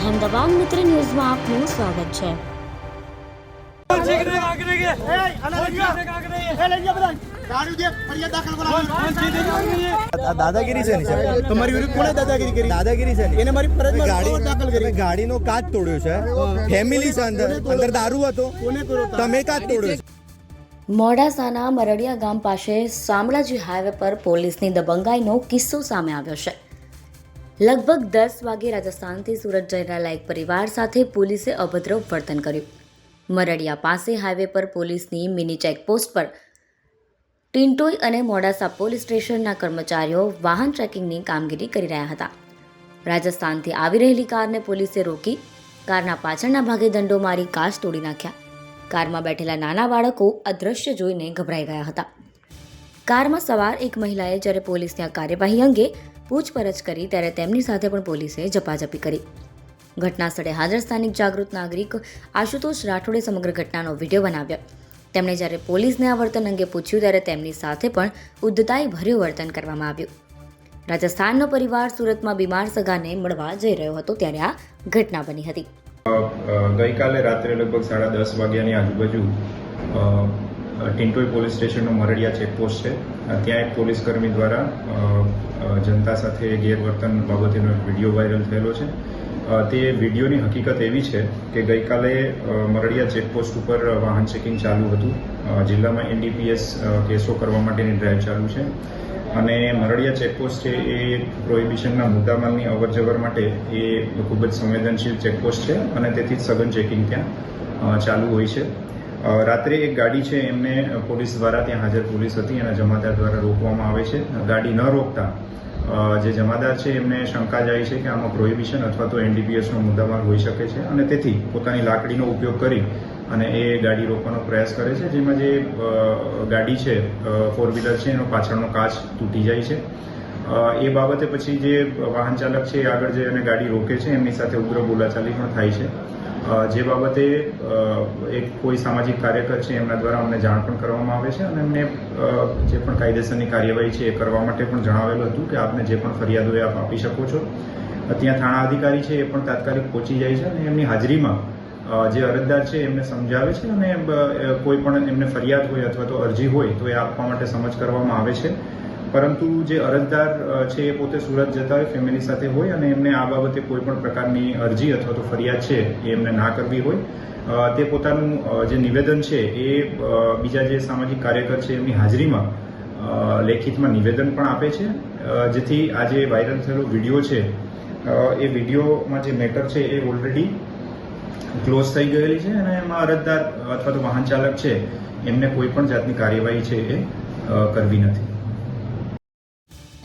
અહેમદાબાદ મિત્ર ન્યૂઝમાં આપનું સ્વાગત છે દાદાગીરી છે ને તમારી વિરુદ્ધ કોણે દાદાગીરી કરી દાદાગીરી છે એને મારી ફરજમાં ગાડી દાખલ કરી ગાડીનો કાચ તોડ્યો છે ફેમિલી છે અંદર અંદર દારૂ હતો તમે કાચ તોડ્યો છે મોડાસાના મરડિયા ગામ પાસે શામળાજી હાઈવે પર પોલીસની દબંગાઈનો કિસ્સો સામે આવ્યો છે લગભગ દસ વાગે રાજસ્થાનથી સુરત જઈ રહેલા પરિવાર સાથે પોલીસે અભદ્ર વર્તન કર્યું. મરડિયા પાસે હાઈવે પર પોલીસની મિની ચેકપોસ્ટ પર ટિન્ટોઈ અને મોડાસા પોલીસ સ્ટેશનના કર્મચારીઓ વાહન ટ્રેકિંગની કામગીરી કરી રહ્યા હતા. રાજસ્થાનથી આવી રહેલી કારને પોલીસે રોકી કારના પાછળના ભાગે દંડો મારી કાચ તોડી નાખ્યા. કારમાં બેઠેલા નાના બાળકો અદૃશ્ય જોઈને ગભરાઈ ગયા હતા. કારમાં સવાર એક મહિલાએ જ્યારે પોલીસની આ કાર્યવાહી અંગે પૂછપરછ કરી ત્યારે તેમની સાથે પણ પોલીસે ઝપાઝપી કરી. ઘટના સ્થળે હાજર સ્થાનિક જાગૃત નાગરિક આશુતોષ રાઠોડે સમગ્ર ઘટનાનો વીડિયો બનાવ્યો. તેમણે જ્યારે પોલીસને આ વર્તન અંગે પૂછ્યું ત્યારે તેમની સાથે પણ ઉદ્ધતાઈ ભર્યું વર્તન કરવામાં આવ્યું. રાજસ્થાનનો પરિવાર સુરતમાં બીમાર સગાને મળવા જઈ રહ્યો હતો ત્યારે આ ઘટના બની હતી. ગઈકાલે રાત્રે લગભગ સાડા દસ વાગ્યાની આજુબાજુ ટિન્ટોઈ પોલીસ સ્ટેશનનો મરડિયા ચેકપોસ્ટ છે. ત્યાં એક પોલીસ કર્મી દ્વારા જનતા સાથે ગેરવર્તન બાબતેનો વીડિયો વાયરલ થયેલો છે. તે વિડીયોની હકીકત એવી છે કે ગઈકાલે મરડિયા ચેકપોસ્ટ ઉપર વાહન ચેકિંગ ચાલુ હતું. જિલ્લામાં એનડીપીએસ કેસો કરવા માટેની ડ્રાઈવ ચાલુ છે. અને મરડિયા ચેકપોસ્ટ છે એ પ્રોહિબિશનના મુદ્દામાલની અવરજવર માટે એ ખૂબ જ સંવેદનશીલ ચેકપોસ્ટ છે અને તેથી જ સઘન ચેકિંગ ત્યાં ચાલુ હોય છે. રાત્રે એક ગાડી છે, એમને પોલીસ દ્વારા ત્યાં હાજર પોલીસ હતી અને જમાદાર દ્વારા રોકવામાં આવે છે. ગાડી ન રોકતા જે જમાદાર છે, એમને શંકા જાય છે કે આમાં પ્રોહિબિશન અથવા તો એનડીપીએસનો મુદ્દામાલ હોઈ શકે છે અને તેથી પોતાની લાકડીનો ઉપયોગ કરી અને એ ગાડી રોકવાનો પ્રયાસ કરે છે. જેમાં જે ગાડી છે ફોર વ્હીલર છે, એનો પાછળનો કાચ તૂટી જાય છે. એ બાબતે પછી જે વાહન ચાલક છે એ આગળ જઈ અને ગાડી રોકે છે, એમની સાથે ઉગ્ર બોલાચાલી પણ થાય છે. જે બાબતે એક કોઈ સામાજિક કાર્યકર છે, એમના દ્વારા અમને જાણ પણ કરવામાં આવે છે અને એમને જે પણ કાયદેસરની કાર્યવાહી છે એ કરવા માટે પણ જણાવેલું હતું કે આપને જે પણ ફરિયાદ હોય આપ આપી શકો છો. ત્યાં થાણા અધિકારી છે એ પણ તાત્કાલિક પહોંચી જાય છે અને એમની હાજરીમાં જે અરજદાર છે એમને સમજાવે છે અને કોઈ પણ એમને ફરિયાદ હોય અથવા તો અરજી હોય તો એ આપવા માટે સમજ કરવામાં આવે છે. પરંતુ જે અરજદાર છે એ પોતે સુરત જતા હોય, ફેમિલી સાથે હોય અને એમને આ બાબતે કોઈ પણ પ્રકારની અરજી અથવા તો ફરિયાદ છે એ એમને ના કરવી હોય તે પોતાનું જે નિવેદન છે એ બીજા જે સામાજિક કાર્યકર છે એમની હાજરીમાં લેખિતમાં નિવેદન પણ આપે છે જેથી આ જે વાયરલ થયેલો વીડિયો છે એ વિડીયોમાં જે મેટર છે એ ઓલરેડી ક્લોઝ થઈ ગયેલી છે અને એમાં અરજદાર અથવા તો વાહન ચાલક છે એમને કોઈ પણ જાતની કાર્યવાહી છે એ કરવી નથી.